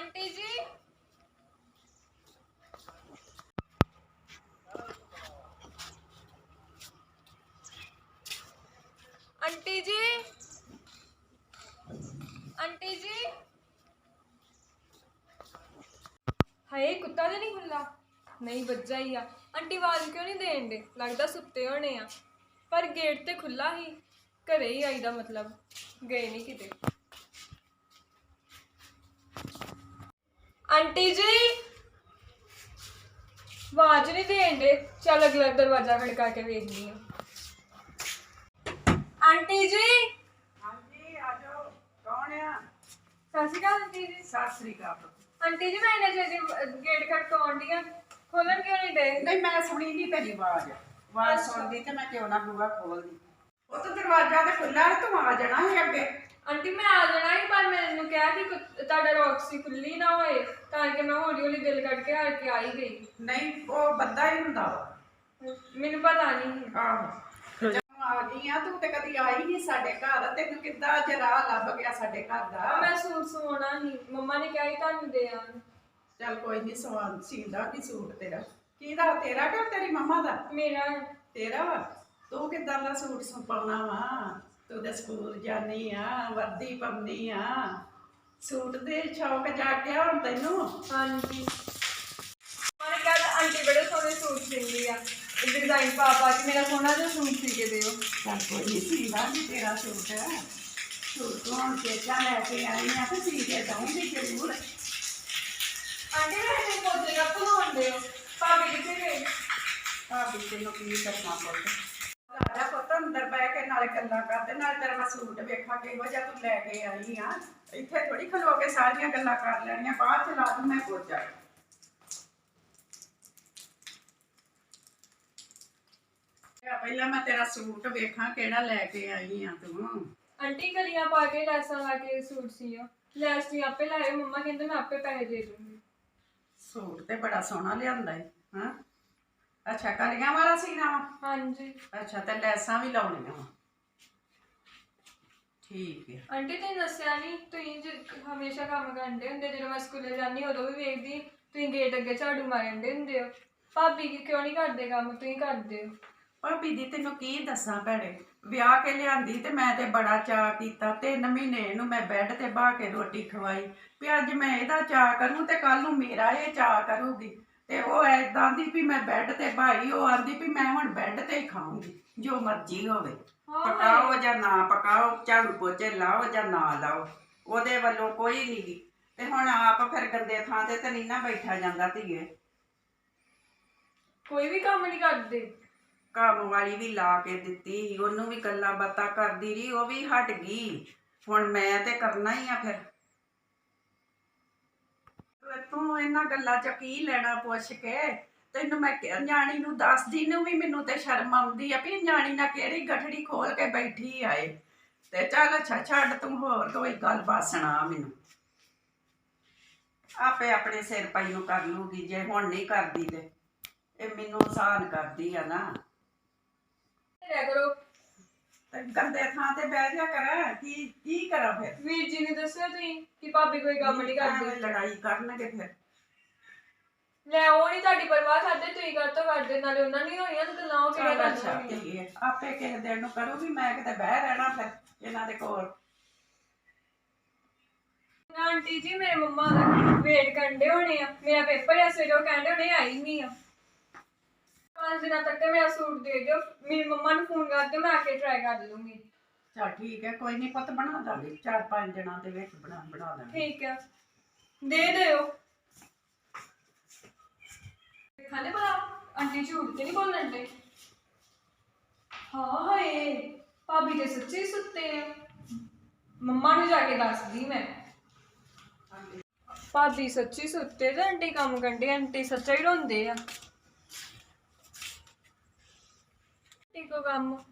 Aunty ਜੀ। Aunty ਕੁੱਤਾ ਤਾਂ ਨਹੀਂ ਖੁੱਲਾ ਨਹੀਂ, ਵੱਜਾ ਹੀ ਆ। ਆਂਟੀ, ਆਵਾਜ਼ ਕਿਉਂ ਨਹੀਂ ਦੇਣ ਦੇ ਲੱਗਦਾ ਸੁੱਤੇ ਹੋਣੇ ਆ। ਪਰ ਗੇਟ ਤੇ ਖੁੱਲਾ ਹੀ। ਘਰੇ ਹੀ ਆਈਦਾ ਮਤਲਬ। ਗਏ ਨਹੀਂ ਕਿਤੇ। ਆਂਟੀ ਜੀ। ਆਵਾਜ਼ ਨਹੀਂ ਦੇਣ ਦੇ। ਚੱਲ ਅਗਲਾ ਦਰਵਾਜ਼ਾ ਖੜਕਾ ਕੇ ਵੇਖਦੀ ਆ ਆਂਟੀ ਜੀ। ਹਾਂਜੀ ਆਜੋ ਕੌਣ ਆ? ਸਤਿ ਸ਼੍ਰੀ ਅਕਾਲ ਆਂਟੀ ਜੀ। ਸਤਿ ਸ੍ਰੀ ਅਕਾਲ ਆਂਟੀ ਜੀ ਮੈਂ ਇਹਨਾਂ ਜੀ ਗੇਟ ਖੜਕਾਉਣ ਦੀ ਆ ਖੋਲਣ ਕਿਉਂ ਨਹੀਂ ਦੇ ਨਹੀਂ ਮੈਂ ਸੁਣੀ ਨਹੀਂ ਤੇਰੀ ਆਵਾਜ਼। ਆਵਾਜ਼ ਸੁਣਦੀ ਤੇ ਮੈਂ ਕਿਉਂ ਨਾ ਬੂਹਾ ਖੋਲਦੀ। ਉਹ ਤਾਂ ਦਰਵਾਜ਼ਾ ਤੇ ਖੁੱਲਾ ਹੈ, ਤੂੰ ਆ ਜਾਣਾ ਸੀ ਅੱਗੇ। ਆਂਟੀ ਮੈਂ ਆ ਜਾਣਾ ਹੀ ਪਰ ਮੈਨੂੰ ਕਿਹਾ ਕਿ ਕੁ- ਤੁਹਾਡਾ ਰੌਕਸੀ ਖੁੱਲੀ ਨਾ ਹੋਏ ਤਾਂ ਕਿ ਮੈਂ ਹੌਲੀ ਹੌਲੀ ਦਿਲ ਕੱਢ ਕੇ ਹਾਰ ਕੇ ਆ ਹੀ ਗਈ। ਨਹੀਂ ਉਹ ਬੰਦਾ ਹੀ ਹੁੰਦਾ ਵਾ। ਮੈਨੂੰ ਪਤਾ ਨਹੀਂ ਆਹੋ। ਜਦੋਂ ਆ ਗਈ ਆ ਤੂੰ ਤੇ ਕਦੀ ਆਈ ਨਹੀਂ ਸਾਡੇ ਘਰ ਤੈਨੂੰ ਕਿੱਦਾਂ ਅੱਜ ਰਾਹ ਲੱਭ ਗਿਆ ਸਾਡੇ ਘਰ ਦਾ? ਮੈਂ ਸੂਟ ਸਵਾਉਣਾ ਸੀ ਮੰਮਾ ਨੇ ਕਿਹਾ ਸੀ ਤੁਹਾਨੂੰ ਦੇ ਆਂ ਚੱਲ ਕੋਈ ਨਹੀਂ ਸਵਾਲ ਸੀਂਦਾ ਕੀ ਸੂਟ ਤੇਰਾ। ਕਿਹਦਾ ਤੇਰਾ ਕਿ ਤੇਰੀ ਮੰਮਾ ਦਾ? ਮੇਰਾ। ਤੇਰਾ ਵਾ? ਤੂੰ ਕਿੱਦਾਂ ਦਾ ਸੂਟ ਸੁਪਾਉਣਾ ਵਾ? ਤੂੰ ਤਾਂ ਸਕੂਲ ਜਾਨੀ ਆ ਵਰਦੀ ਪਾਉਂਦੀ ਆ। ਸੂਟ ਦੇ ਸ਼ੌਕ ਜਾਗਿਆ ਹੁਣ ਤੈਨੂੰ? ਹਾਂਜੀ। ਮਾਨੇ ਕਿਹਾ ਆਂਟੀ ਬੜੇ ਸੋਹਣੇ ਸੂਟ ਸਿੰਦੀ ਆ। ਡਿਜ਼ਾਈਨ ਪਾ ਪਾ ਕੇ ਮੇਰਾ ਸੋਹਣਾ ਜਿਹਾ ਸੂਟ ਸੀ ਕੇ ਦਿਓ। ਚੱਲ ਕੋਈ ਨਹੀਂ ਸੀਦਾ ਵੀ ਤੇਰਾ ਸੂਟ। ਹੈ ਸੂਟ ਤੋਂ ਹੁਣ ਚੇਚਾ ਲੈ ਕੇ ਆਈ ਆ ਤੇ ਸੀ ਕੇ ਦਊਂਗੀ ਜ਼ਰੂਰ। ਆਂਟੀ ਮੈਂ ਇਹ ਪੋਜੇ ਦਾ ਭੁਲਾਉਂਦੇ ਹੋ ਭਾਬੀ ਕਿੱਥੇ ਗਏ ਭਾਬੀ ਤੈਨੂੰ ਕੀ ਕਰਨਾ ਪੁੱਤ ਰਾਜਾ ਪੁੱਤ ਅੰਦਰ ਬਹਿ ਕੇ ਨਾਲੇ ਗੱਲਾਂ ਕਰਦੇ ਨਾਲੇ ਤੇਰਾ ਮੈਂ ਸੂਟ ਵੇਖਾਂ ਕਿਹੋ ਜਿਹਾ ਤੂੰ ਲੈ ਕੇ ਆਈ ਆ। ਇੱਥੇ ਥੋੜੀ ਖਲੋ ਕੇ ਸਾਰੀਆਂ ਗੱਲਾਂ ਕਰ ਲੈਣੀਆਂ ਬਾਅਦ ਚ ਲਾ ਦੂੰ ਮੈਂ ਯਾ ਪਹਿਲਾਂ ਮੈਂ ਤੇਰਾ ਸੂਟ ਵੇਖਾਂ ਕਿਹੜਾ ਲੈ ਕੇ ਆਈ ਆ ਤੂੰ। ਆਂਟੀ ਕਲੀਆਂ ਪਾ ਕੇ ਲੈਸਾਂ ਲਾ ਕੇ ਸੂਟ ਸੀਓ ਲੈਸ ਤੁਸੀਂ ਆਪੇ ਲਾਏ ਮੰਮਾ ਕਹਿੰਦੇ ਮੈਂ ਆਪੇ ਪੈਸੇ ਦੇ ਦੂੰਗੀ। ਸੂਟ ਤੇ ਬੜਾ ਸੋਹਣਾ ਲਿਆਂਦਾ ਏ ਹਾਂ? ਅੱਛਾ ਕਲੀਆਂ ਵਾਲਾ ਸੀਨਾ ਵਾ? ਹਾਂਜੀ। ਅੱਛਾ ਤੇ ਲੈਸਾਂ ਵੀ ਲਾਉਣੀਆਂ ਵਾ। ਠੀਕ ਹੈ। ਆਂਟੀ ਤੁਸੀਂ ਦੱਸਿਆ ਨਹੀਂ ਤੁਸੀਂ ਜ- ਹਮੇਸ਼ਾ ਕੰਮ ਕਰਦੇ ਹੁੰਦੇ ਜਦੋਂ ਮੈਂ ਸਕੂਲੇ ਜਾਂਦੀ ਉਦੋਂ ਵੀ ਵੇਖਦੀ ਤੁਸੀਂ ਗੇਟ ਅੱਗੇ ਝਾੜੂ ਮਾਰਦੇ ਹੁੰਦੇ ਹੋ। ਭਾਬੀ ਕੀ ਕਿਉਂ ਨਹੀਂ ਕਰਦੇ ਕੰਮ ਤੁਸੀਂ ਕਰਦੇ ਹੋ? ਭਾਬੀ ਦੀ ਤੈਨੂੰ ਕੀ ਦੱਸਾਂ ਭੈਣੇ? ਵਿਆਹ ਕੇ ਲਿਆਂਦੀ ਤੇ ਮੈਂ ਤੇ ਬੜਾ ਚਾਅ ਕੀਤਾ ਤਿੰਨ ਮਹੀਨੇ ਇਹਨੂੰ ਮੈਂ ਬੈੱਡ ਤੇ ਬਾਹ ਕੇ ਰੋਟੀ ਖਵਾਈ। ਵੀ ਅੱਜ ਮੈਂ ਇਹਦਾ ਚਾਅ ਕਰੂੰ ਤੇ ਕੱਲ ਨੂੰ ਮੇਰਾ ਇਹ ਚਾਅ ਕਰੂਗੀ। ਤੇ ਉਹ ਐਦਾਂ ਦੀ ਵੀ ਮੈਂ ਬੈੱਡ ਤੇ ਭਾਈ ਉਹ ਆਂਦੀ ਵੀ ਮੈਂ ਹੁਣ ਬੈੱਡ ਤੇ ਹੀ ਖਾਊਂਗੀ ਜੋ ਮਰਜ਼ੀ ਹੋਵੇ। ਪਕਾਓ ਜਾਂ ਨਾ ਪਕਾਓ ਝਾੜੂ ਪੋਚੇ ਲਾਓ ਜਾਂ ਨਾ ਲਾਓ ਉਹਦੇ ਵੱਲੋਂ ਕੋਈ ਨਹੀਂ ਗੀ। ਤੇ ਹੁਣ ਆਪ ਫਿਰ ਗੰਦੇ ਥਾਂ ਤੇ ਤਾਂ ਨਹੀਂ ਨਾ ਬੈਠਾ ਜਾਂਦਾ ਧੀਏ। ਕੋਈ ਵੀ ਕੰਮ ਨਹੀਂ ਕਰਦੇ। ਕੰਮ ਵਾਲੀ ਵੀ ਲਾ ਕੇ ਦਿੱਤੀ ਉਹਨੂੰ ਵੀ ਗੱਲਾਂ ਬਾਤਾਂ ਕਰਦੀ ਰਹੀ ਉਹ ਵੀ ਹਟ ਗਈ। ਹੁਣ ਮੈਂ ਤੇ ਕਰਨਾ ਹੀ ਆ ਫਿਰ। ਤੂੰ ਇਹਨਾਂ ਗੱਲਾਂ ਚ ਕੀ ਲੈਣਾ ਪੁੱਛ ਕੇ? ਤੈਨੂੰ ਮੈਂ ਕਿਹਾ, ਨਿਆਣੀ ਨੂੰ ਦੱਸਦੀ ਨੂੰ ਵੀ ਮੈਨੂੰ ਤੇ ਸ਼ਰਮ ਆਉਂਦੀ ਆ ਵੀ ਨਿਆਣੀ ਨਾਲ ਕਿਹੜੀ ਗਠੜੀ ਖੋਲ ਕੇ ਬੈਠੀ ਆਏ। ਤੇ ਚੱਲ ਅੱਛਾ ਛੱਡ ਤੂੰ ਹੋਰ ਕੋਈ ਗੱਲ ਬਾਸਣਾ ਮੈਨੂੰ। ਆਪੇ ਆਪਣੇ ਸਿਰ ਪਾਈ ਨੂੰ ਕਰ ਲੂਗੀ ਜੇ ਹੁਣ ਨਹੀਂ ਕਰਦੀ ਤੇ। ਇਹ ਮੈਨੂੰ ਆਸਾਨ ਕਰਦੀ ਆ ਨਾ। ਰਿਆ ਕਰੋ। ਤੇ ਗੰਦੇ ਥਾਂ ਤੇ ਬਹਿ ਜਾ ਕਰ ਕੀ ਕੀ ਕਰਾਂ ਫਿਰ? ਵੀਰ ਜੀ ਨੇ ਦੱਸਿਆ ਤੁਸੀਂ ਕਿ ਭਾਬੀ ਕੋਈ ਕੰਮ ਨਹੀਂ ਐਵੇਂ ਕਰਦੀ। ਲੜਾਈ ਕਰਨਗੇ ਫਿਰ। ਲੈ ਉਹ ਨਹੀਂ ਤੁਹਾਡੀ ਪਰਵਾਹ ਕਰਦੇ ਤੁਸੀਂ ਕਰ ਤੋਂ ਕਰਦੇ ਨਾਲੇ ਉਹਨਾਂ ਨੂੰ ਹੀ ਹੋਣੀਆਂ ਤੇ ਗੱਲਾਂ ਉਹ ਕਿਹੜਾ ਚੱਲ ਅੱਛਾ ਕਰਦੀਆਂ ਠੀਕ ਹੈ। ਆਪੇ ਕਿਸੇ ਦਿਨ ਨੂੰ ਕਰੂਗੀ ਮੈਂ ਕਿਤੇ ਬਹਿ ਰਹਿਣਾ ਫਿਰ ਇਹਨਾਂ ਦੇ ਕੋਲ। ਆਂਟੀ ਜੀ ਮੇਰੇ ਮੰਮਾ ਦਾ ਵੇਟ ਕਰਦੇ ਹੋਣੇ ਆ। ਮੇਰਾ ਪੇਪਰ ਆ ਸਵੇਰੇ ਉਹ ਕਹਿੰਦੇ ਹੋਣੇ ਆਈ ਨਹੀਂ ਆ। ਪੰਜ ਦਿਨਾਂ ਤੱਕ ਮੇਰਾ ਸੂਟ ਦੇ ਦਿਓ। ਮੇਰੀ ਮੰਮਾ ਨੂੰ ਫੋਨ ਕਰ ਦਿਓ ਮੈਂ ਆ ਕੇ ਟਰਾਈ ਕਰ ਲੂੰਗੀ। ਚੱਲ ਠੀਕ ਹੈ ਕੋਈ ਨਹੀਂ ਪੁੱਤ ਬਣਾ ਦਾਂਗੇ। ਚਾਰ ਪੰਜ ਦਿਨਾਂ ਦੇ ਵਿੱਚ ਬਣਾ ਬਣਾ ਦਾਂਗੇ। ਠੀਕ ਆ ਦੇ ਦਿਓ। ਖਾਣੇ ਭਲਾ ਆਂਟੀ ਝੂਠ ਤੇ ਨਹੀਂ ਬੋਲਣ ਦੇ ਹਾਂ ਹਾਏ ਭਾਬੀ ਦੇ ਸੱਚੇ ਸੁੱਤੇ ਆ। ਮੰਮਾ ਨੂੰ ਜਾ ਕੇ ਦੱਸਦੀ ਮੈਂ। ਭਾਬੀ ਸੱਚੀ ਸੁੱਤੇ ਤੇ ਆਂਟੀ ਕੰਮ ਕੰਡੇ ਆਂਟੀ ਸੱਚਾ ਹੀ ਰੋਂਦੇ ਆ। ਟਿਕੋ ਕੰਮ।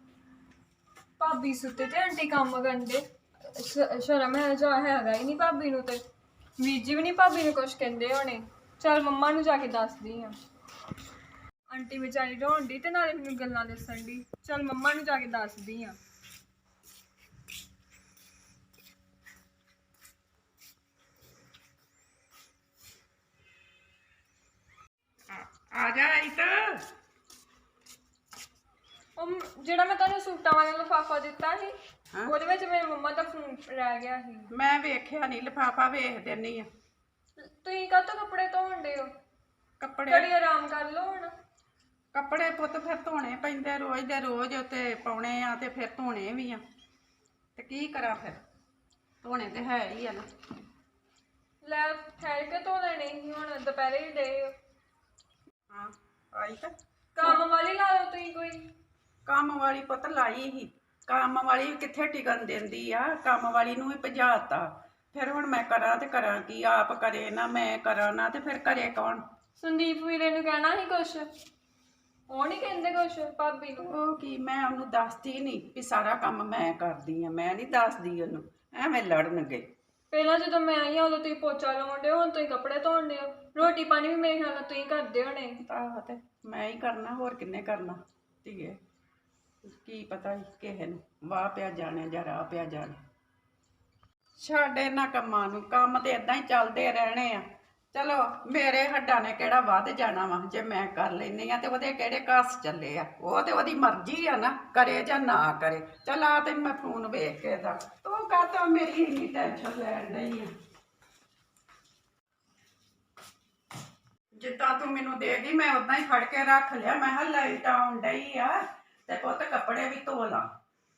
ਭਾਬੀ ਸੁੱਤੇ ਤੇ ਆਂਟੀ ਕੰਮ ਕਰਦੇ ਸ਼- ਸ਼ਰਮ ਹੈ ਜਾ ਹੈਗਾ ਹੀ ਨਹੀਂ ਭਾਬੀ ਨੂੰ ਤੇ। ਵੀਰ ਜੀ ਵੀ ਨਹੀਂ ਭਾਬੀ ਨੂੰ ਕੁਝ ਕਹਿੰਦੇ ਹੋਣੇ। ਚਲ ਮੰਮਾ ਨੂੰ ਜਾ ਕੇ ਦੱਸਦੀ ਆ। ਆਂਟੀ ਵਿਚਾਰੀ ਰੋਂਦੀ ਤੇ ਨਾਲੇ ਮੈਨੂੰ ਗੱਲਾਂ ਦੱਸਣ ਦੀ ਚਲ ਮੰਮਾ ਨੂੰ ਜਾ ਕੇ ਦੱਸਦੀ ਆ। ਆ ਜਾ ਇੱਧਰ ਉਹ ਜਿਹੜਾ ਮੈਂ ਤੁਹਾਨੂੰ ਸੂਟਾਂ ਵਾਲਾ ਲਿਫਾਫਾ ਦਿੱਤਾ ਸੀ ਹਾਂ। ਉਹਦੇ ਵਿੱਚ ਮੇਰੇ ਮੰਮਾ ਦਾ ਫੋਨ ਰਹਿ ਗਿਆ ਸੀ। ਮੈਂ ਵੇਖਿਆ ਨਹੀਂ ਲਿਫਾਫਾ ਵੇਖ ਦੇਣੀ ਆ। ਤੁਸੀਂ ਕਾਹਤੋਂ ਕੱਪੜੇ ਧੋਣ ਦੇ ਹੋ? ਕੱਪੜੇ ਘੜੀ ਆਰਾਮ ਕਰ ਲਓ ਹੁਣ। ਕੱਪੜੇ ਪੁੱਤ ਫਿਰ ਧੋਣੇ ਪੈਂਦੇ ਰੋਜ਼ ਦੇ ਰੋਜ਼ ਤੇ ਪਾਉਣੇ ਆ ਤੇ ਫਿਰ ਧੋਣੇ ਵੀ ਆ। ਤੇ ਕੀ ਕਰਾਂ ਫਿਰ? ਧੋਣੇ ਤੇ ਹੈ ਹੀ ਆ ਨਾ। ਲੈ ਠਹਿਰ ਕੇ ਧੋ ਲੈਣੇ ਸੀ ਹੁਣ ਦੁਪਹਿਰੇ ਹੀ ਦੇ ਹਾਂ ਆਈ ਤਾਂ। ਕੰਮ ਵਾਲੀ ਲਾ ਲਓ ਤੁਸੀਂ ਕੋਈ। ਕੰਮ ਵਾਲੀ ਪੁੱਤ ਲਾਈ ਹੀ ਕੰਮ ਵਾਲੀ ਕਿੱਥੇ ਟਿਕਣ ਦਿੰਦੀ ਆ? ਕੰਮ ਵਾਲੀ ਨੂੰ ਵੀ ਭਜਾਤਾ। ਫਿਰ ਹੁਣ ਮੈਂ ਕਰਾਂ ਤੇ ਕਰਾਂ ਕੀ? ਆਪ ਕਰੇ ਨਾ ਮੈਂ ਕਰਾਂ ਨਾ ਤੇ ਫਿਰ ਕਰੇ ਕੌਣ? ਸੰਦੀਪ ਵੀਰੇ ਨੂੰ ਕਹਿਣਾ ਸੀ ਕੁਛ? ਉਹ ਨਹੀਂ ਕਹਿੰਦੇ ਕੁਛ ਭਾਬੀ ਨੂੰ? ਉਹ ਕੀ? ਮੈਂ ਉਹਨੂੰ ਦੱਸਦੀ ਨਹੀਂ ਵੀ ਸਾਰਾ ਕੰਮ ਮੈਂ ਕਰਦੀ ਆ। ਮੈਂ ਨਹੀਂ ਦੱਸਦੀ ਉਹਨੂੰ। ਐਵੇਂ ਲੜਨਗੇ ਪਹਿਲਾਂ ਜਦੋਂ ਮੈਂ ਆਈ ਹਾਂ ਉਦੋਂ ਤੁਸੀਂ ਪੋਚਾ ਲਾਉਂਦੇ ਹੋ ਹੁਣ ਤੁਸੀਂ ਕੱਪੜੇ ਧੋਣਦੇ ਹੋ। ਰੋਟੀ ਪਾਣੀ ਵੀ ਮੇਰੇ ਖਿਆਲ ਨਾਲ ਤੁਸੀਂ ਕਰਦੇ ਹੋਣੇ। ਆਹ ਤੇ ਮੈਂ ਹੀ ਕਰਨਾ ਹੋਰ ਕਿੰਨੇ ਕਰਨਾ ਧੀਏ? ਕੀ ਪਤਾ ਕਿਸੇ ਨੂੰ? ਵਾਹ ਪਿਆ ਜਾਣੇ ਜਾਂ ਰਾਹ ਪਿਆ ਜਾਣੇ ਛੱਡ ਇਹਨਾਂ ਕੰਮਾਂ ਨੂੰ ਕੰਮ ਤੇ ਇਦਾਂ ਹੀ ਚੱਲਦੇ ਰਹਿਣੇ ਆ। ਚਲੋ, ਮੇਰੇ ਹੱਡਾਂ ਨੇ ਕਿਹੜਾ ਵੱਧ ਜਾਣਾ ਵਾ? ਜੇ ਮੈਂ ਕਰ ਲੈਨੀ ਆ ਤੇ ਉਹਦੇ ਕਿਹੜੇ ਘਸ ਚੱਲੇ ਆ? ਉਹ ਤੇ ਉਹਦੀ ਮਰਜ਼ੀ ਆ ਨਾ, ਕਰੇ ਜਾਂ ਨਾ ਕਰੇ। ਚਲ ਆ ਤੈਨੂੰ ਮੈਂ ਫੋਨ ਵੇਖ ਕੇ ਦਾ ਤੂੰ ਕਾਹਤੋਂ ਮੇਰੀ ਇੰਨੀ ਟੈਨਸ਼ਨ ਲੈਣ ਡਈ ਆ? ਜਿੱਦਾਂ ਤੂੰ ਮੈਨੂੰ ਦੇਗੀ, ਮੈਂ ਉਦਾਂ ਹੀ ਫੜ ਕੇ ਰੱਖ ਲਿਆ। ਮੈਂ ਕਿਹਾ ਲਾਈਟ ਆਉਣ ਡਈ ਆ। ਤੇ ਪੁੱਤ ਕੱਪੜੇ ਵੀ ਧੋ ਲਾ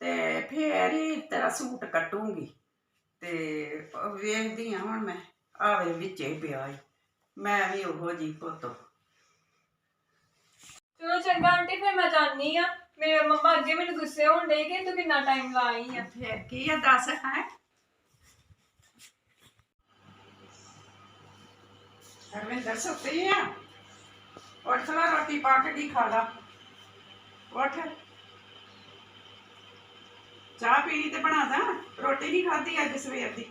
ਤੇ ਫੇਰ ਹੀ ਤੇਰਾ ਸੂਟ ਕੱਟੂੰਗੀ। ਤੇ ਵੇਖਦੀ ਆ ਹੁਣ ਮੈਂ ਆਵੇ ਵਿੱਚੇ ਪਿਆ ਈ ਮੈਂ ਵੀ ਉਹੋ ਜੀ ਪੁੱਤ। ਚਲੋ ਚੰਗਾ ਆਂਟੀ ਫਿਰ ਮੈਂ ਜਾਣੀ ਆ। ਮੇਰੇ ਮੰਮਾ ਅੱਗੇ ਮੈਨੂੰ ਗੁੱਸੇ ਹੋਣ ਡੇ ਕਿ ਤੂੰ ਕਿੰਨਾ ਟਾਈਮ ਲਾਈ ਆ। ਫੇਰ ਕੀ ਆ ਦੱਸ ਹੈ? ਹਰਵਿੰਦਰ ਸੁੱਤੀ ਆ। ਉੱਠ ਲੈ ਰੋਟੀ ਪਾ ਕੇ ਦੀ ਖਾ ਲਾ ਉੱਠ। ਚਾਹ ਪੀਣੀ ਤੇ ਬਣਾ ਦਾਂ। ਰੋਟੀ ਨਹੀਂ ਖਾਧੀ ਅੱਜ ਸਵੇਰ ਦੀ।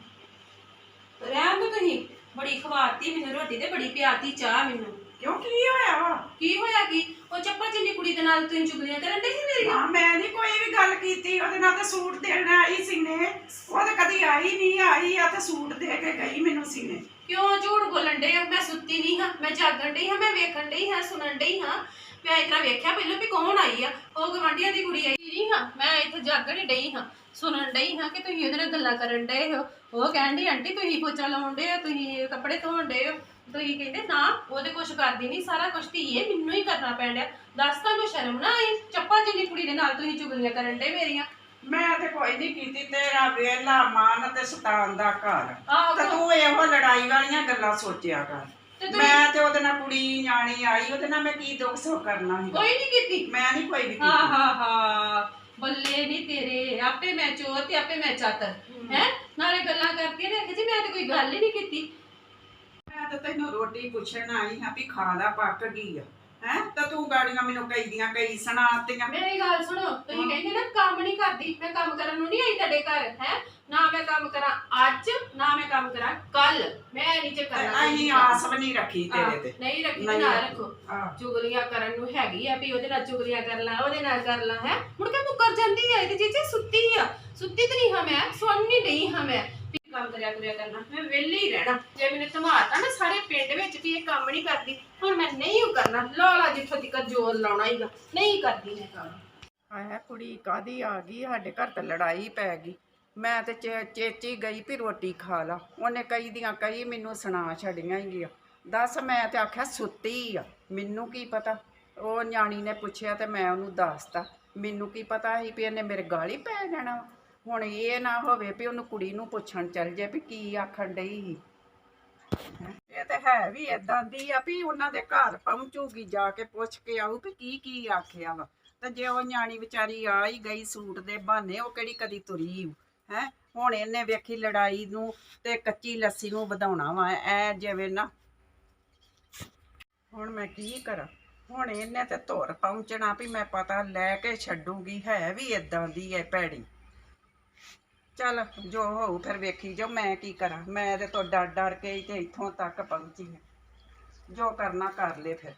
ਰਹਿਣ ਦੋ ਤੁਸੀਂ। ਬੜੀ ਖਵਾਤੀ ਮੈਨੂੰ ਰੋਟੀ ਤੇ ਬੜੀ ਪਿਆਤੀ ਚਾਹ ਮੈਨੂੰ। ਕਿਉਂ? ਕੀ ਹੋਇਆ ਵਾ? ਕੀ ਹੋਇਆ ਕੀ? ਉਹ ਚੱਪਾ ਜਿੰਨੀ ਕੁੜੀ ਦੇ ਨਾਲ ਤੁਸੀਂ ਚੁਗਲੀਆਂ ਕਰਨ ਦੇ ਸੀ ਮੇਰੀਆਂ ਹਾਂ ਮੈਂ ਨਹੀਂ ਕੋਈ ਵੀ ਗੱਲ ਕੀਤੀ। ਉਹਦੇ ਨਾਲ ਤਾਂ ਸੂਟ ਦੇਣ ਆਈ ਸੀਨੇ ਉਹ ਤਾਂ ਕਦੀ ਆਈ ਨਹੀਂ ਆਈ ਆ ਤੇ ਸੂਟ ਦੇ ਕੇ ਗਈ ਮੈਨੂੰ ਸੀਨੇ ਕਿਉਂ ਝੂਠ ਬੋਲਣ ਡੇ ਮੈਂ ਸੁੱਤੀ ਨਹੀਂ ਹਾਂ ਮੈਂ ਜਾਗਣ ਡਈ ਹਾਂ ਮੈਂ ਵੇਖਣ ਡਈ ਹਾਂ ਸੁਣਨ ਡਈ ਹਾਂ। ਮੈਂ ਇਤਨਾ ਵੇਖਿਆ ਪਹਿਲਾਂ ਵੀ ਕੌਣ ਆਈ ਆ ਉਹ ਗਵਾਂਢੀਆਂ ਦੀ ਕੁੜੀ ਆਈ। ਨਹੀਂ ਹਾਂ ਮੈਂ ਇੱਥੇ ਜਾਗਣ ਡਈ ਹਾਂ ਸੁਣਨ ਡਈ ਹਾਂ ਕਿ ਤੁਸੀਂ ਉਹਦੇ ਨਾਲ ਗੱਲਾਂ ਕਰਨ ਡਏ ਹੋ। ਉਹ ਕਹਿੰਦੀ ਆਂਟੀ ਤੁਸੀਂ ਪੋਚਾ ਲਾਉਣ ਡੇ ਹੋ ਤੁਸੀਂ ਕੱਪੜੇ ਧੋਣ ਹੋ। ਤੁਸੀਂ ਕਹਿੰਦੇ ਨਾ ਉਹਦੇ ਕੁਛ ਕਰਦੀ ਨਹੀਂ ਸਾਰਾ ਕੁਛ ਧੀਏ ਮੈਨੂੰ ਹੀ ਕਰਨਾ ਪੈਣ ਡਿਆ ਦੱਸ ਤੁਹਾਨੂੰ ਸ਼ਰਮ ਨਾ ਆਈ? ਚੱਪਾ ਜਿੰਨੀ ਕੁੜੀ ਦੇ ਨਾਲ ਤੁਸੀਂ ਚੁਗਲੀਆਂ ਕਰਨ ਡੇ ਮੇਰੀਆਂ। ਮੈਂ ਤੇ ਕੋਈ ਨਹੀਂ ਕੀਤੀ ਤੇਰਾ ਵੇਲਾ ਮਾਨ ਤੇ ਸਤਾਨ ਦਾ ਘਰ। ਆਹੋ। ਤੇ ਤੂੰ ਇਹੋ ਲੜਾਈ ਵਾਲੀਆਂ ਗੱਲਾਂ ਸੋਚਿਆ ਕਰ। ਤੇ ਤੁਸੀਂ ਮੈਂ ਤੇ ਉਹਦੇ ਨਾਲ ਕੁੜੀ ਨਿਆਣੀ ਆਈ ਉਹਦੇ ਨਾਲ ਮੈਂ ਕੀ ਦੁੱਖ ਸੁੱਖ ਕਰਨਾ ਸੀ ਕੋਈ ਨਹੀਂ ਕੀਤੀ। ਮੈਂ ਨਹੀਂ ਕੋਈ ਵੀ ਹਾਂ ਕੀਤੀ। ਹਾਂ ਹਾਂ। ਬੱਲੇ ਨਹੀਂ ਤੇਰੇ ਆਪੇ ਮੈਂ ਚੋਰ ਤੇ ਆਪੇ ਮੈਂ ਚਾਤਰ ਹੈ। ਨਾਲੇ ਗੱਲਾਂ ਕਰਕੇ ਨੇ ਜੀ ਮੈਂ ਤੇ ਕੋਈ ਗੱਲ ਹੀ ਨਹੀਂ ਕੀਤੀ। ਮੈਂ ਤਾਂ ਤੈਨੂੰ ਰੋਟੀ ਪੁੱਛਣ ਆਈ ਹਾਂ ਵੀ ਖਾਣਾ ਪੱਕ ਗਈ ਆ? ਹੈ? ਤਾਂ ਤੂੰ ਗਾੜੀਆਂ ਮੈਨੂੰ ਕਈ ਦੀਆਂ ਕਈ ਸੁਣਾਤੀਆਂ ਮੇਰੀ ਗੱਲ ਸੁਣੋ ਤੁਸੀਂ ਕਹਿੰਦੇ ਨਾ ਕੰਮ ਨਹੀਂ ਕਰਦੀ ਮੈਂ ਕੰਮ ਕਰਨ ਨੂੰ ਨਹੀਂ ਆਈ ਤੁਹਾਡੇ ਘਰ ਹੈ? ਨਾ ਮੈਂ ਕੰਮ ਕਰਾਂ ਅੱਜ ਨਾ ਮੈਂ ਕੰਮ ਕਰਾਂ ਕੱਲ। ਮੈਂ ਨਹੀਂ ਚ ਤੇ ਕਰਨਾ ਅਸੀਂ ਆਸ ਵੀ ਨਹੀਂ ਰੱਖੀ ਤੇਰੇ ਤੇ। ਨਹੀਂ ਰੱਖੀ ਤੇ ਨਾ ਰੱਖੀ। ਚੁਗਲੀਆਂ ਕਰਨ ਨੂੰ ਹੈਗੀ ਆ ਵੀ ਉਹਦੇ ਨਾਲ ਚੁਗਲੀਆਂ ਕਰ ਲਾ ਉਹਦੇ ਨਾਲ ਕਰ ਲਾ ਹੈ? ਮੁੜ ਕੇ ਮੁੱਕਰ ਜਾਂਦੀ ਆ ਤੇ ਜੀਜੇ ਸੁੱਤੀ ਆ। ਸੁੱਤੀ ਤੇ ਨਹੀਂ ਹਾਂ ਮੈਂ ਸੁਣ ਨਹੀਂ ਡਈ ਹਾਂ ਮੈਂ। ਕੰਮ ਕਰਿਆ ਕਰਿਆ ਕਰਨਾ, ਮੈਂ ਵਿਹਲੇ ਹੀ ਰਹਿਣਾ। ਜੇ ਮੈਨੂੰ ਧਮਾਤਾ ਨਾ ਸਾਰੇ ਪਿੰਡ ਵਿੱਚ ਵੀ ਇਹ ਕੰਮ ਨਹੀਂ ਕਰਦੀ, ਹੁਣ ਮੈਂ ਨਹੀਂ ਉਹ ਕਰਨਾ। ਲਾਲਾ ਜਿੱਥੋਂ ਤੱਕ ਜ਼ੋਰ ਲਾਉਣਾ ਹੀਗਾ, ਨਹੀਂ ਕਰਦੀ ਮੈਂ ਕੰਮ। ਆਇਆ ਕੁੜੀ ਕਾਦੀ ਆ ਗਈ, ਸਾਡੇ ਘਰ ਤੇ ਲੜਾਈ ਪੈ ਗਈ। ਮੈਂ ਤੇ ਚੇ- ਚੇਚੀ ਗਈ ਵੀ ਰੋਟੀ ਖਾ ਲਾ। ਉਹਨੇ ਕਈ ਦੀਆਂ ਕਈ ਮੈਨੂੰ ਸੁਣਾ ਛੜੀਆਂ ਹੀ ਗਿਆ ਦੱਸ ਮੈਂ ਤੇ ਆਖਿਆ ਸੁੱਤੀ ਆ, ਮੈਨੂੰ ਕੀ ਪਤਾ? ਉਹ ਨਿਆਣੀ ਨੇ ਪੁੱਛਿਆ ਤੇ ਮੈਂ ਉਹਨੂੰ ਦੱਸਤਾ। ਮੈਨੂੰ ਕੀ ਪਤਾ ਸੀ ਵੀ ਇਹਨੇ ਮੇਰੇ ਗਾਲੀ ਪੈ ਜਾਣਾ ਵਾ। ਹੁਣ ਇਹ ਨਾ ਹੋਵੇ ਵੀ ਉਹਨੂੰ ਕੁੜੀ ਨੂੰ ਪੁੱਛਣ ਚੱਲ ਜੇ ਵੀ ਕੀ ਆਖਣ ਡਈ ਇਹ ਤੇ ਹੈ ਵੀ ਇਦਾਂ ਦੀ ਆ ਵੀ ਉਹਨਾਂ ਦੇ ਘਰ ਪਹੁੰਚੂਗੀ, ਜਾ ਕੇ ਪੁੱਛ ਕੇ ਆਊ ਵੀ ਕੀ ਕੀ ਆਖਿਆ ਵਾ। ਤੇ ਜੇ ਉਹ ਨਿਆਣੀ ਵਿਚਾਰੀ ਆ ਹੀ ਗਈ ਸੂਟ ਦੇ ਬਹਾਨੇ, ਉਹ ਕਿਹੜੀ ਕਦੀ ਤੁਰੀ ਹੈ? ਹੁਣ ਇਹਨੇ ਵੇਖੀ ਲੜਾਈ ਨੂੰ ਤੇ ਕੱਚੀ ਲੱਸੀ ਨੂੰ ਵਧਾਉਣਾ ਵਾ, ਐ ਜਿਵੇਂ ਨਾ। ਹੁਣ ਮੈਂ ਕੀ ਕਰਾਂ? ਹੁਣ ਇਹਨੇ ਤੇ ਧੁਰ ਪਹੁੰਚਣਾ ਵੀ ਮੈਂ ਪਤਾ ਲੈ ਕੇ ਛੱਡੂਗੀ, ਹੈ ਵੀ ਇਦਾਂ ਦੀ ਐ ਭੈੜੀ। ਚੱਲ ਜੋ ਹੋਊ ਫਿਰ ਵੇਖੀ ਜੋ ਮੈਂ ਕੀ ਕਰਾਂ। ਮੈਂ ਤੇ ਤੋਂ ਡਰ ਡਰ ਕੇ ਹੀ ਤੇ ਇੱਥੋਂ ਤੱਕ ਪਹੁੰਚੀ ਹਾਂ। ਜੋ ਕਰਨਾ ਕਰ ਲੈ ਫਿਰ।